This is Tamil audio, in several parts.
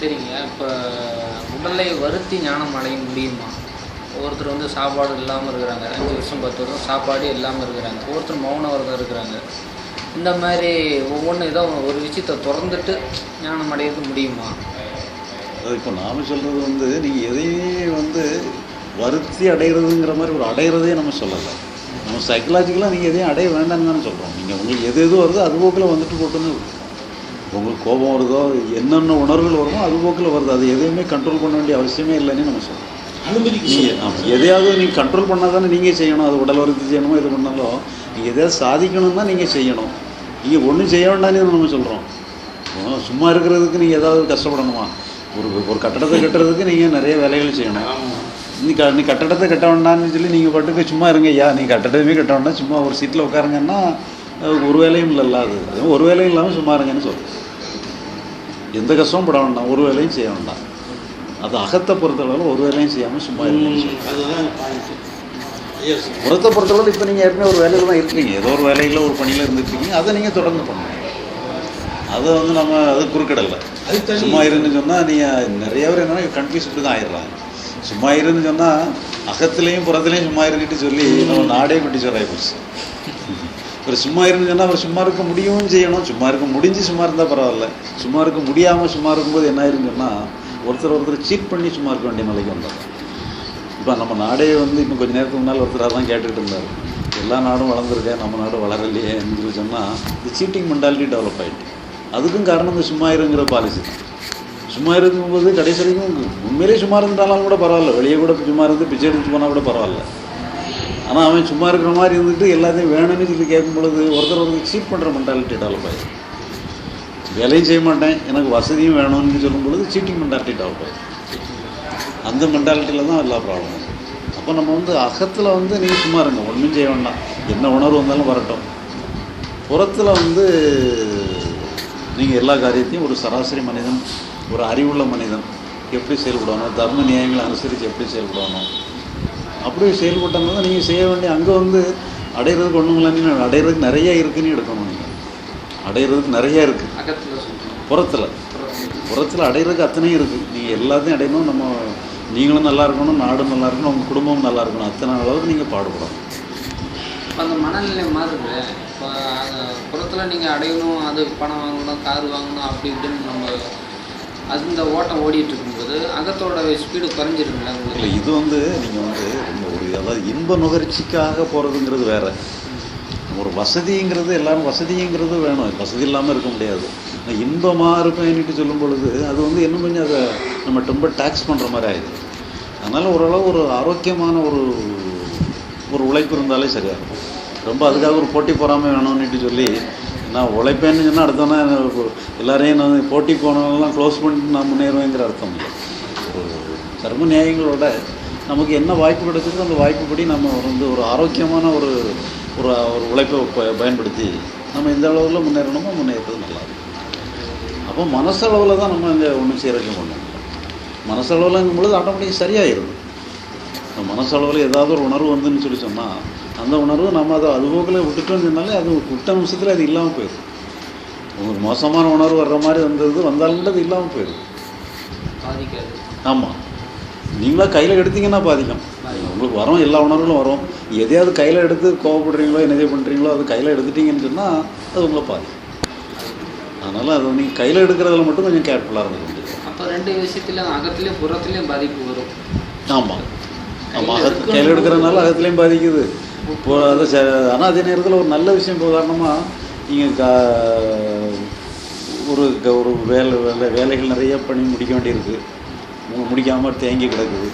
சரிங்க. இப்போ உடலை வருத்தி ஞானம் அடைய முடியுமா? ஒருத்தர் வந்து சாப்பாடு இல்லாமல் இருக்கிறாங்க. அஞ்சு வருஷம் பத்து வருஷம் சாப்பாடு இல்லாமல் இருக்கிறாங்க. ஒருத்தர் மௌன விரதம் இருக்கிறாங்க. இந்த மாதிரி ஒவ்வொன்றும் ஏதோ ஒரு விஷயத்தை திறந்துட்டு ஞானம் அடையிறது முடியுமா? அது இப்போ நாம் சொல்கிறது வந்து நீங்கள் எதையுமே வந்து வருத்தி அடைகிறதுங்கிற மாதிரி ஒரு அடையிறதே நம்ம சொல்லலை. நம்ம சைக்கலாஜிக்கலாக நீங்கள் எதையும் அடைய வேண்டாம்னு தானே சொல்கிறோம் நீங்கள் உங்களுக்கு எது எது வருதோ அது போக்கில் வந்துட்டு போட்டுன்னு உங்களுக்கு கோபம் வருதோ என்னென்ன உணர்வுகள் வருமோ அது போக்கில் வருது. அது எதையுமே கண்ட்ரோல் பண்ண வேண்டிய அவசியமே இல்லைன்னு நம்ம சொல்கிறோம் நீங்கள் எதையாவது நீங்கள் கண்ட்ரோல் பண்ணால் தானே நீங்கள் செய்யணும். அது உடல் வருத்தி செய்யணுமோ இது பண்ணாலும் நீங்கள் எதையாவது சாதிக்கணும்னா நீங்கள் செய்யணும். நீங்கள் ஒன்றும் செய்ய வேண்டாம்னு நம்ம சொல்கிறோம் சும்மா இருக்கிறதுக்கு நீங்கள் ஏதாவது கஷ்டப்படணுமா? ஒரு ஒரு கட்டடத்தை கட்டுறதுக்கு நீங்கள் நிறைய வேலைகள் செய்யணும். நீ க நீ கட்டடத்தை கட்ட வேண்டாம்னு சொல்லி நீங்கள் பாட்டுக்கு சும்மா இருங்க ஐயா. நீ கட்டடமே கட்ட வேண்டாம். சும்மா ஒரு சீட்டில் உட்காருங்கன்னா ஒரு வேலையும் அது ஒரு வேலையும் இல்லாமல் சும்மா இருங்கன்னு சொல்லுது எந்த கஷ்டமும் பட வேண்டாம். ஒரு வேலையும் செய்ய வேண்டாம். அது அகத்தை பொறுத்தளவில் ஒரு வேலையும் செய்யாமல் சும்மா புறத்தை பொறுத்தளவில் இப்போ நீங்கள் ஏற்கனவே ஒரு வேலையில் தான் இருக்கீங்க. ஏதோ ஒரு வேலையில் ஒரு பணியில் இருந்துருக்கீங்க. அதை நீங்கள் தொடர்ந்து பண்ணணும். அதை வந்து நம்ம அது குறுக்கிடலை. சும்மா இருன்னு சொன்னால் நீங்கள் நிறைய பேர் என்ன கன்ஃபியூஸ் இப்படி தான் ஆயிடுறாங்க. சும்மா இருன்னு சொன்னால் அகத்துலேயும் புறத்துலேயும் சும்மா இருந்துட்டு சொல்லி நம்ம நாடே குட்டி சொல்லாய் போச்சு இப்போ சும்மா இருந்துச்சுன்னா அவர் சும்மா இருக்க முடியவும் செய்யணும். சும்மா இருக்க முடிஞ்சு சும்மா இருந்தால் பரவாயில்ல. சும்மா இருக்க முடியாமல் சும்மா இருக்கும்போது என்ன ஆயிருன்னு ஒருத்தர் ஒருத்தர் சீட் பண்ணி சும்மா இருக்க வேண்டிய நிலைக்கு வந்தாங்க இப்போ நம்ம நாடே வந்து இப்போ கொஞ்சம் நேரத்துக்கு முன்னால் ஒருத்தர் அதான் கேட்டுக்கிட்டு இருந்தார். எல்லா நாடும் வளர்ந்துருக்கேன் நம்ம நாடு வளரலையே என்று சொன்னால் இந்த சீட்டிங் மென்டாலிட்டி டெவலப் ஆகிட்டு அதுக்கும் காரணம் இந்த சும்மா இருங்கிற பாலிசி சும்மா இருக்கும்போது கடைசி வரைக்கும் உண்மையிலேயே சும்மா இருந்தாலும் கூட பரவாயில்ல. வெளியே கூட சும்மா இருந்து பிச்சை எடுத்து போனால் கூட பரவாயில்ல. ஆனால் அவன் சும்மா இருக்கிற மாதிரி இருந்துட்டு எல்லாத்தையும் வேணும்னு சொல்லி கேட்கும் பொழுது ஒருத்தர் ஒருத்தர் சீட் பண்ணுற மென்டாலிட்டி டெவலப் ஆகிடும் வேலையும் செய்ய மாட்டேன் எனக்கு வசதியும் வேணும்னு சொல்லும் பொழுது சீட்டிங் மென்டாலிட்டி டெவலப் ஆகிடும் அந்த மென்டாலிட்டியில் தான் எல்லா ப்ராப்ளமும் அப்போ நம்ம வந்து அகத்தில் வந்து நீங்கள் சும்மா இருங்க ஒன்றும் செய்ய வேண்டாம். என்ன உணர்வு வந்தாலும் வரட்டும். புறத்தில் வந்து நீங்கள் எல்லா காரியத்தையும் ஒரு சராசரி மனிதன் ஒரு அறிவுள்ள மனிதன் எப்படி செயல்படணும் தர்ம நியாயங்களை அனுசரித்து எப்படி செயல்படணும் அப்படி செயல்பட்டோம்னா தான் நீங்கள் செய்ய வேண்டிய அங்கே வந்து அடையிறதுக்கு இல்லைன்னு அடையிறதுக்கு நிறைய இருக்குன்னு எடுக்கணும் நீங்கள் அடையிறதுக்கு நிறைய இருக்குது புறத்தில். புறத்தில் அடையிறதுக்கு அத்தனையும் இருக்குது நீங்கள் எல்லாத்தையும் அடையணும் நம்ம நீங்களும் நல்லா இருக்கணும் நாடும் நல்லா இருக்கணும் உங்கள் குடும்பமும் நல்லா இருக்கணும். அத்தனை அளவுக்கு நீங்கள் பாடுபடணும். இப்போ அந்த மனநிலை மாறுது. இப்போ புறத்தில் நீங்கள் அடையணும் அது பணம் வாங்கணும் கார் வாங்கணும் அப்படி இப்படின்னு நம்ம அந்த ஓட்டம் ஓடிட்டு இருக்கும்போது அகத்தோட ஸ்பீடு குறைஞ்சிருக்குங்களா இல்லை இது வந்து நீங்கள் வந்து ரொம்ப ஒரு அதாவது இன்ப நுகர்ச்சிக்காக போகிறதுங்கிறது வேறு. ஒரு வசதிங்கிறது எல்லாரும் வசதிங்கிறது வேணும். வசதி இல்லாமல் இருக்க முடியாது. இன்பமாக இருக்கும்னுட்டு சொல்லும் பொழுது அது வந்து இன்னும் கொஞ்சம் அதை நம்ம ரொம்ப டேக்ஸ் பண்ணுற மாதிரி ஆயிடுது. அதனால் ஓரளவு ஒரு ஆரோக்கியமான ஒரு ஒரு உழைப்பு இருந்தாலே சரியாக இருக்கும். ரொம்ப அதுக்காக ஒரு போட்டி போகாமல் வேணும்னுட்டு சொல்லி நான் உழைப்பேன்னு சொன்னால் அடுத்தோன்னா எல்லாரையும் நான் போட்டி போனவங்களாம் க்ளோஸ் பண்ணிட்டு நான் முன்னேறுவேங்கிற அர்த்தம். இல்லை ஒரு தர்ம நியாயங்களோட நமக்கு என்ன வாய்ப்பு கிடைச்சிருக்கோ அந்த வாய்ப்புப்படி நம்ம வந்து ஒரு ஆரோக்கியமான ஒரு ஒரு ஒரு உழைப்பை ப- பயன்படுத்தி நம்ம இந்த அளவில் முன்னேறணுமோ முன்னேறது நல்லா அப்போ மனசளவில் தான் நம்ம இங்கே ஒன்றும் செய்கிறதுக்கு பண்ணணும் மனசளவில்ங்கும் பொழுது ஆட்டோமேட்டிக் சரியாயிடும் இந்த மனசளவில் ஏதாவது ஒரு உணர்வு வந்துன்னு சொல்லி சொன்னால் அந்த உணர்வு நம்ம அதை அதுபோக்கில் விட்டுட்டோம்னு சொன்னாலே அது விட்ட நிமிஷத்தில் அது இல்லாமல் போயிடும். உங்களுக்கு மோசமான உணர்வு வர்ற மாதிரி வந்தது வந்தாலும் கூட அது இல்லாமல் போயிடும். பாதிக்காது. ஆமாம் நீங்களா கையில் எடுத்தீங்கன்னா பாதிக்கும். உங்களுக்கு வரும் எல்லா உணர்வுகளும் வரும். எதையாவது கையில் எடுத்து கோவப்படுறீங்களோ என்னதே பண்ணுறீங்களோ அது கையில் எடுத்துட்டீங்கன்னு சொன்னால் அது உங்களை பாதிக்கும். அதனால் அது நீங்கள் கையில் எடுக்கிறதுல மட்டும் கொஞ்சம் கேர்ஃபுல்லாக வேண்டியது அப்போ ரெண்டு விஷயத்துலையும் அகத்துலேயும் புறத்துலேயும் பாதிப்பு வரும். ஆமாம் அகத்து கையில் எடுக்கிறனால அகத்துலேயும் பாதிக்குது. இப்போ அது ஆனால் அதே நேரத்தில் ஒரு நல்ல விஷயம் இப்போ உதாரணமாக நீங்கள் கா ஒரு க- ஒரு வேலை வேலை வேலைகள் நிறைய பண்ணி முடிக்க வேண்டியிருக்கு. உங்களுக்கு முடிக்காமல் தேங்கி கிடக்குது.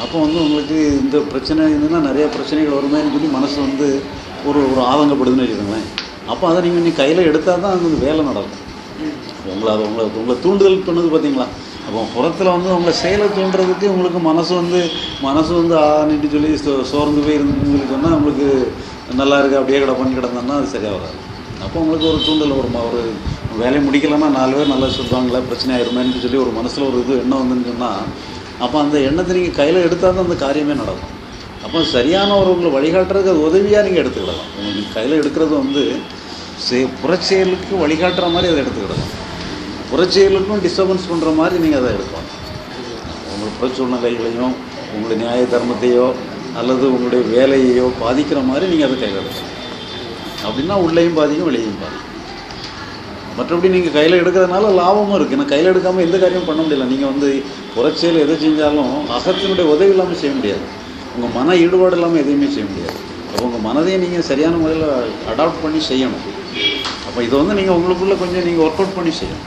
அப்போ வந்து உங்களுக்கு இந்த பிரச்சனை இருந்ததுன்னா நிறைய பிரச்சனைகள் வருமேன்னு சொல்லி மனசு வந்து ஒரு ஒரு ஆதங்கப்படுதுன்னு வச்சுக்கோங்களேன். அப்போ அதை நீங்கள் நீ கையில் எடுத்தால் தான் அது வந்து வேலை நடக்கும். உங்களை அதை உங்களை உங்களை தூண்டுதல் பண்ணுது பார்த்தீங்களா? அப்போ புறத்தில் வந்து உங்களை செயலை தோன்றதுக்கு உங்களுக்கு மனசு வந்து மனசு வந்து ஆனிட்டு சொல்லி சோ- சோர்ந்து போய் இருந்துன்னு சொன்னால் உங்களுக்கு நல்லா இருக்குது அப்படியே கிட பண்ணி கிடந்தோன்னா அது சரியாக வராது. அப்போ உங்களுக்கு ஒரு தூண்டல் வருமா ஒரு வேலையை முடிக்கலன்னா நாலு பேர் நல்லா சொல்லுவாங்களே பிரச்சனை ஆயிருமேன்னு சொல்லி ஒரு மனசில் ஒரு இது எண்ணம் வந்துன்னு சொன்னால் அப்போ அந்த எண்ணத்தை நீங்கள் கையில் எடுத்தால் தான் அந்த காரியமே நடக்கும். அப்போ சரியான ஒரு உங்களை வழிகாட்டுறதுக்கு அது உதவியாக நீங்கள் எடுத்துக்கிடலாம். உங்களுக்கு கையில் எடுக்கிறது வந்து சே புறச்செயலுக்கு வழிகாட்டுற மாதிரி அதை எடுத்துக்கிடலாம். புறச்செயலுக்கும் டிஸ்டர்பன்ஸ் பண்ணுற மாதிரி நீங்கள் அதை எடுக்கணும். உங்கள் புற சூழ்நிலைகளையும் உங்களுடைய நியாய தர்மத்தையோ அல்லது உங்களுடைய வேலையையோ பாதிக்கிற மாதிரி நீங்கள் அதை கையில் எடுக்கணும் அப்படின்னா உள்ளேயும் பாதிக்கும் வெளியையும் பாதிக்கும். மற்றபடி நீங்கள் கையில் எடுக்கிறதுனால லாபமும் இருக்குது ஏன்னா கையில் எடுக்காமல் எந்த காரியமும் பண்ண முடியல. நீங்கள் வந்து புறச்செயல் எதை செஞ்சாலும் அகத்தினுடைய உதவி இல்லாமல் செய்ய முடியாது. உங்கள் மன ஈடுபாடு இல்லாமல் எதையுமே செய்ய முடியாது. அப்போ உங்கள் மனதையும் நீங்கள் சரியான முறையில் அடாப்ட் பண்ணி செய்யணும். அப்போ இதை வந்து நீங்கள் உங்களுக்குள்ளே கொஞ்சம் நீங்கள் ஒர்க் அவுட் பண்ணி செய்யணும்.